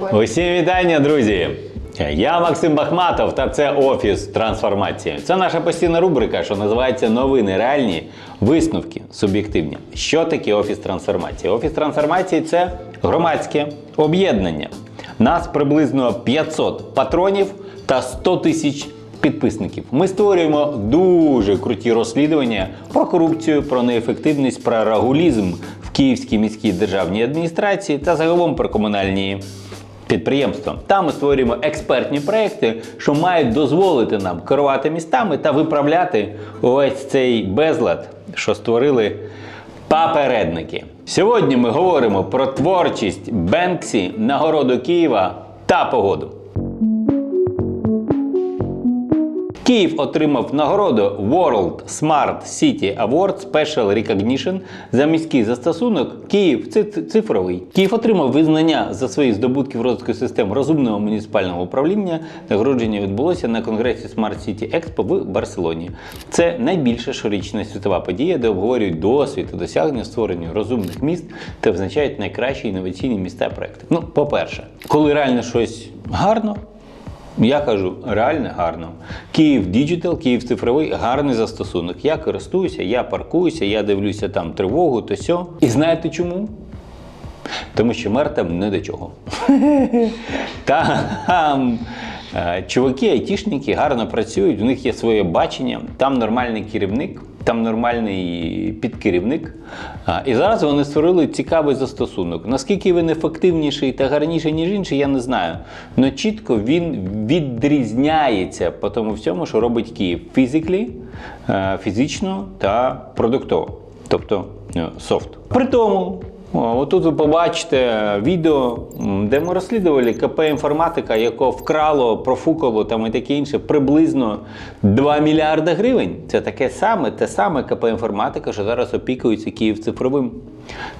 Усім вітання, друзі! Я Максим Бахматов та це Офіс трансформації. Це наша постійна рубрика, що називається Новини реальні висновки суб'єктивні. Що таке офіс трансформації? Офіс трансформації це громадське об'єднання. Нас приблизно 500 патронів та 100 тисяч підписників. Ми створюємо дуже круті розслідування про корупцію, про неефективність, про рагулізм в Київській міській державній адміністрації та загалом про комунальні підприємства. Там ми створюємо експертні проекти, що мають дозволити нам керувати містами та виправляти ось цей безлад, що створили попередники. Сьогодні ми говоримо про творчість Бенксі, нагороду Києва та погоду. Київ отримав нагороду World Smart City Award Special Recognition за міський застосунок Київ ци- цифровий. Київ отримав визнання за свої здобутки в розвитку систем розумного муніципального управління. Нагородження відбулося на конгресі Smart City Expo в Барселоні. Це найбільша щорічна світова подія, де обговорюють досвід і досягнення створення розумних міст та визначають найкращі інноваційні міста проекти. Ну, по-перше, коли реально щось гарно. Я кажу, реально гарно. Київ Діджитал, Київ цифровий, гарний застосунок. Я користуюся, я паркуюся, я дивлюся там тривогу, то сьо. І знаєте чому? Тому що мер там не до чого. Там е, чуваки, айтішники гарно працюють, у них є своє бачення, там нормальний керівник, там нормальний підкерівник. І зараз вони створили цікавий застосунок. Наскільки він ефективніший та гарніший, ніж інший, я не знаю. Але чітко він відрізняється по тому всьому, що робить Київ фізиклі, е, фізично та продуктово. Тобто е, софт. При тому, Отут ви побачите відео, де ми розслідували КП інформатика, яко вкрало, профукало там і таке інше, приблизно 2 мільярди гривень. Це таке саме, те саме КП інформатика, що зараз опікується Київ цифровим.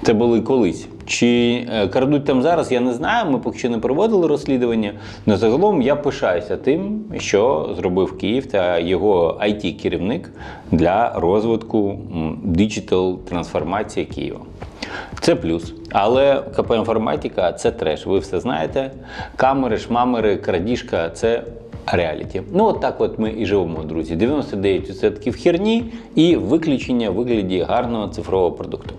Це були колись. Чи е, крадуть там зараз, я не знаю. Ми поки що не проводили розслідування. Але загалом я пишаюся тим, що зробив Київ та його it керівник для розвитку диджитал трансформації Києва. Це плюс. Але КП інформатика це треш. Ви все знаєте. Камери, шмамери, крадіжка це реаліті. Ну, от так от ми і живемо, друзі. 99% херні і виключення в вигляді гарного цифрового продукту.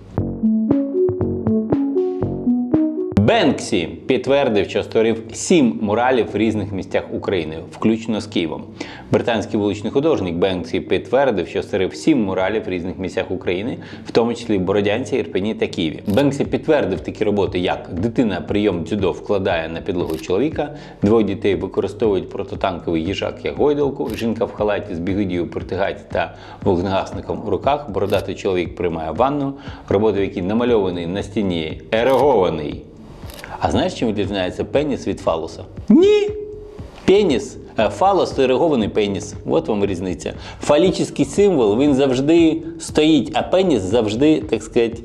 Бенксі підтвердив, що створив сім муралів в різних місцях України, включно з Києвом. Британський вуличний художник Бенксі підтвердив, що створив сім муралів в різних місцях України, в тому числі в Бородянці, Ірпені та Києві. Бенксі підтвердив такі роботи, як дитина прийом дзюдо вкладає на підлогу чоловіка, двоє дітей використовують протитанковий їжак як гойдалку, жінка в халаті з бігудію притигається та вогнегасником у руках, бородатий чоловік приймає ванну, роботи, в якій намальований на стіні ерегований а знаєш, чим відрізняється пеніс від фалоса? Ні. Пеніс, е, фалос це регований пеніс. От вам різниця. Фалічний символ він завжди стоїть, а пеніс завжди, так сказати,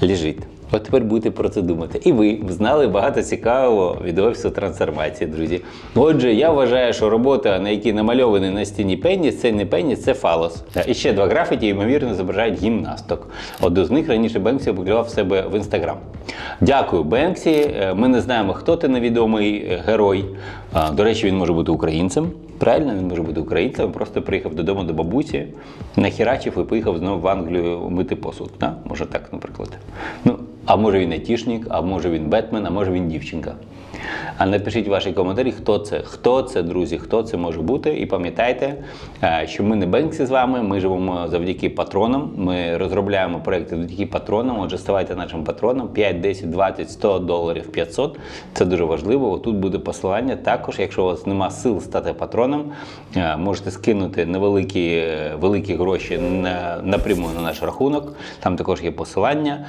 лежить. От тепер будете про це думати. І ви знали багато цікавого від офісу трансформації, друзі. Отже, я вважаю, що робота, на якій намальований на стіні пеніс, це не пеніс, це фалос. І ще два графіті, ймовірно, зображають гімнасток. Одну з них раніше Бенксі опублікував себе в інстаграм. Дякую, Бенксі. Е, Ми не знаємо, хто ти невідомий е, герой. До речі, він може бути українцем. Правильно, він може бути українцем, просто приїхав додому до бабусі, нахерачив і поїхав знову в Англію мити посуд. Да? Може так, наприклад. Ну, а може він айтішник, а може він Бетмен, а може він дівчинка. А напишіть ваші коментарі, хто це, хто це, друзі, хто це може бути. І пам'ятайте, е, що ми не Бенксі з вами, ми живемо завдяки патронам. Ми розробляємо проекти завдяки патронам. Отже, ставайте нашим патроном 5, 10, 20, 100 доларів 500. Це дуже важливо. Тут буде посилання. Також, якщо у вас нема сил стати патроном, е, можете скинути невеликі е, великі гроші на, напряму на наш рахунок. Там також є посилання.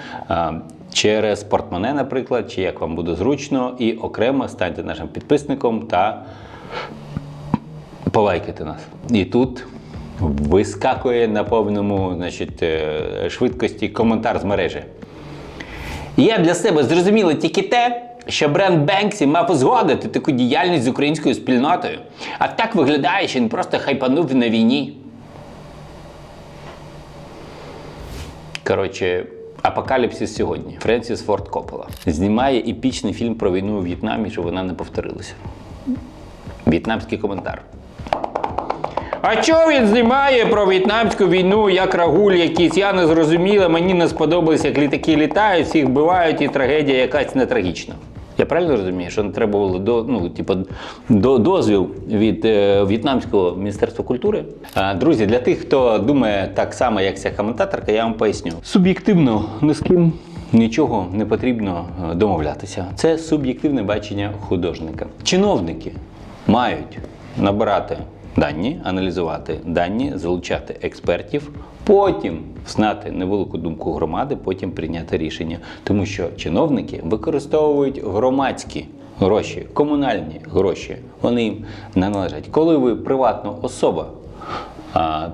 Через портмоне, наприклад, чи як вам буде зручно, і окремо станьте нашим підписником та полайкайте нас. І тут вискакує на повному значить, е, швидкості коментар з мережі. Я для себе зрозуміла тільки те, що бренд Бенксі мав узгодити таку діяльність з українською спільнотою. А так виглядає, що він просто хайпанув на війні. Коротше, Апокаліпсис сьогодні. Френсіс Форд Коппола знімає епічний фільм про війну у В'єтнамі, щоб вона не повторилася. В'єтнамський коментар. А чого він знімає про в'єтнамську війну, як рагуль якийсь? Я не зрозуміла, мені не сподобалось, як літаки літають, всіх вбивають, і трагедія якась не трагічна. Я правильно розумію, що не треба було до, ну, типу, до, дозвіл від е, В'єтнамського міністерства культури? А, друзі, для тих, хто думає так само, як ця коментаторка, я вам поясню. Суб'єктивно ні з ким нічого не потрібно е, домовлятися. Це суб'єктивне бачення художника. Чиновники мають набирати дані, аналізувати дані, залучати експертів, потім знати невелику думку громади, потім прийняти рішення. Тому що чиновники використовують громадські гроші, комунальні гроші. Вони їм не належать. Коли ви приватна особа.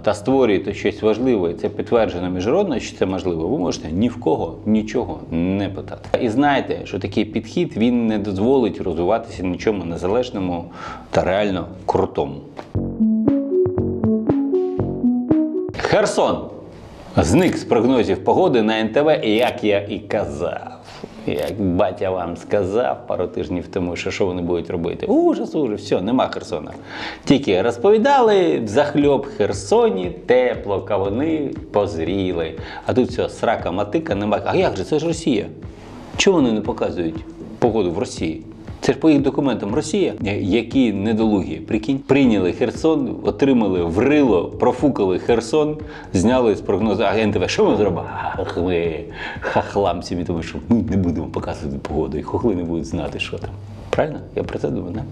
Та створюєте щось важливе, і це підтверджено міжнародно, що це можливо, ви можете ні в кого нічого не питати. І знаєте, що такий підхід він не дозволить розвиватися нічому незалежному та реально крутому. Херсон зник з прогнозів погоди на НТВ, як я і казав. Як батя вам сказав пару тижнів тому, що що вони будуть робити. Ужас, ужас, все, нема Херсона. Тільки розповідали захльоб Херсоні, тепло, кавуни позріли. А тут все, срака матика, нема. А як же? Це ж Росія. Чому вони не показують погоду в Росії? Це ж по їх документам Росія, е, які недолугі, прикинь, прийняли Херсон, отримали врило, профукали Херсон, зняли з прогнозу АГНТВ. Що ми зробимо? Ах, ми хахламцями, тому що ми не будемо показувати погоду, і хохли не будуть знати, що там. Правильно? Я про це думаю, не?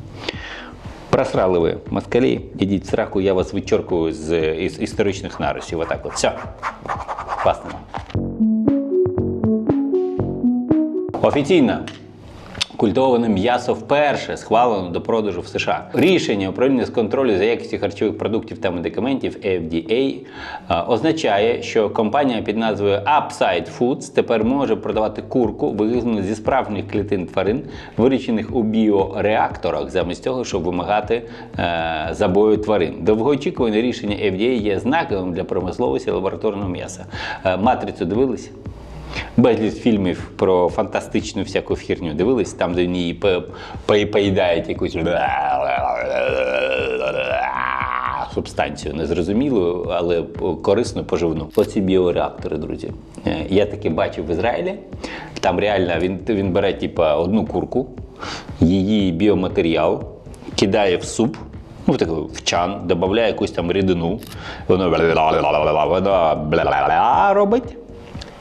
Просрали ви москалі, ідіть в сраку, я вас вичоркую з із історичних нарисів. Отак от. Все. Вас нема. Офіційно культоване м'ясо вперше схвалено до продажу в США. Рішення управління з контролю за якістю харчових продуктів та медикаментів FDA е, означає, що компанія під назвою Upside Foods тепер може продавати курку, вигнану зі справжніх клітин тварин, вирічених у біореакторах, замість того, щоб вимагати е, забою тварин. Довгоочікуване рішення FDA є знаковим для промисловості лабораторного м'яса. Е, матрицю дивились? Безліч фільмів про фантастичну всяку херню дивились, там, де по- поїдають якусь субстанцію незрозумілу, але корисну поживну. Оці біореактори, друзі. Е, Я таки бачив в Ізраїлі. Там реально він, він бере типа, одну курку, її біоматеріал, кидає в суп. Ну, в такий в чан, додає якусь там рідину, воно робить.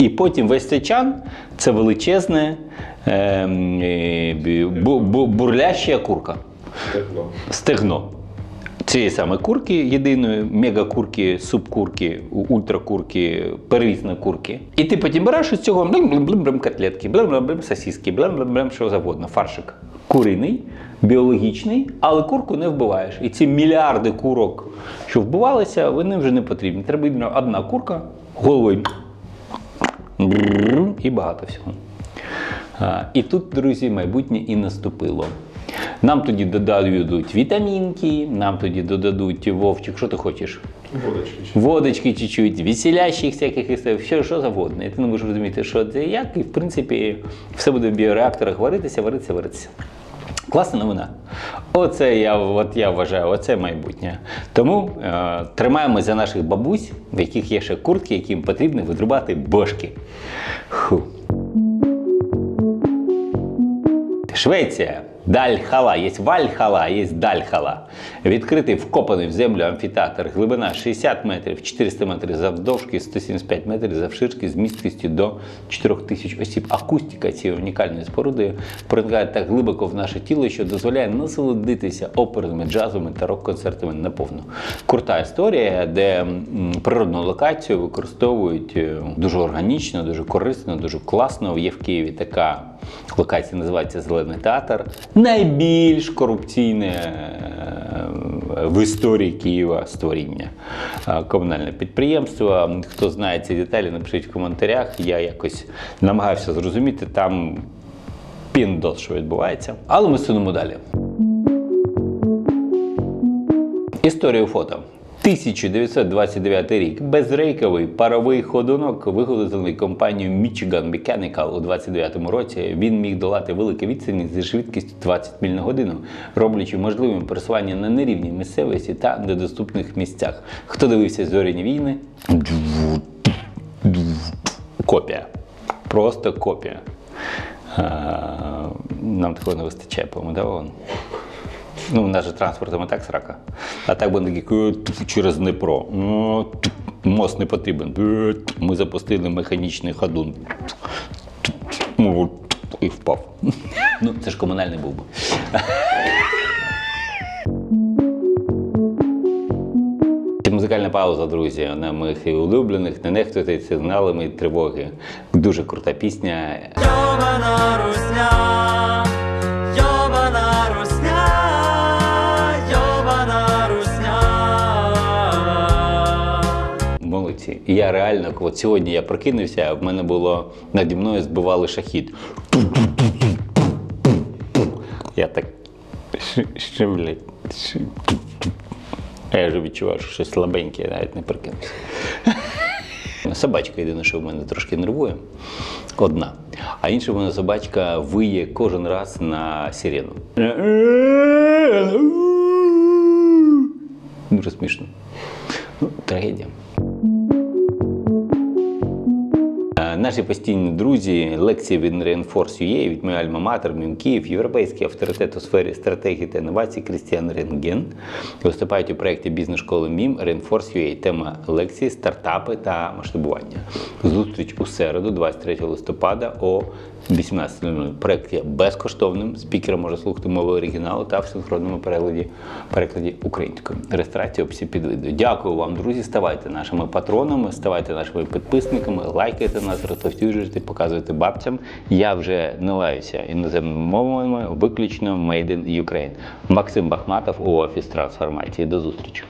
І потім весь цей чан це величезне ем, е, бу- бу- бурляща курка. Стегно. Цієї саме курки єдиної, мегакурки, субкурки, ультракурки, первісної курки. І ти потім береш із цього блим-блим-блим котлетки, блим-блим-блим сосиски, блим-блим-блим що завгодно. Фаршик. Куриний, біологічний, але курку не вбиваєш. І ці мільярди курок, що вбивалися, вони вже не потрібні. Треба одна курка, головою і багато всього. І тут, друзі, майбутнє і наступило. Нам тоді додадуть вітамінки, нам тоді додадуть вовчик, що ти хочеш? Водочки. Водочки чуть-чуть, веселящих всяких і все, все що завгодно. І ти не можеш розуміти, що це як, і в принципі все буде в біореакторах варитися, варитися, варитися. Класна новина. Оце я, от я вважаю, оце майбутнє. Тому е, тримаємось за наших бабусь, в яких є ще куртки, яким потрібно видрубати бошки. Ху. Швеція. Дальхала, є Вальхала, є Дальхала. Відкритий вкопаний в землю амфітеатр. Глибина 60 метрів, 400 метрів завдовжки, 175 метрів завширшки з місткістю до 4 тисяч осіб. Акустика цієї унікальної споруди проникає так глибоко в наше тіло, що дозволяє насолодитися оперними, джазовими та рок-концертами наповну. Крута історія, де природну локацію використовують е, дуже органічно, дуже корисно, дуже класно. Є в Києві така локація, називається Зелений театр. Найбільш корупційне е, в історії Києва створіння. Е, Комунальне підприємство. Хто знає ці деталі, напишіть в коментарях. Я якось намагався зрозуміти там піндос, що відбувається. Але ми сунемо далі. Історію фото. 1929 рік безрейковий паровий ходунок, виготовлений компанією Michigan Mechanical у 29 році, він міг долати великі відстані зі швидкістю 20 миль на годину, роблячи можливим пересування на нерівній місцевості та недоступних місцях. Хто дивився зоряні війни? Копія. Просто копія. А, Нам такого не вистачає, по-моєму, да? Ну, у нас же транспортом і так срака. А так би такі «Е, через Дніпро. Ну, Мост не потрібен. Е, Ми запустили механічний ходун. Ну, І впав. Ну, це ж комунальний був би. Музикальна пауза, друзі. Одна моїх улюблених. Не нехтуйте сигналами тривоги. Дуже крута пісня. Йобана русня, Молодці. І я реально, от сьогодні я прокинувся, а в мене було наді мною збивали шахід. Я так. Що, блядь? А я вже відчував, що щось слабеньке, я навіть не прикинувся. Собачка єдине, що в мене трошки нервує. Одна. А інша в мене собачка виє кожен раз на сирену. Дуже смішно. Ну, трагедія. Наші постійні друзі, лекції від Reinforce.ua, від моєї Альма-Матер, Київ, європейський авторитет у сфері стратегії та інновацій Крістіан Рентген виступають у проєкті бізнес-школи МІМ Reinforce.ua. Тема лекції стартапи та масштабування. Зустріч у середу, 23 листопада о 18.00. Проєкт є безкоштовним. Спікер може слухати мови оригіналу та в синхронному перекладі, перекладі українською. Реєстрація описі під відео. Дякую вам, друзі. Ставайте нашими патронами, ставайте нашими підписниками, лайкайте нас, розповсюджувати, показувати бабцям. Я вже не лаюся іноземними мовами, виключно Made in Ukraine. Максим Бахматов у офіс трансформації. До зустрічі.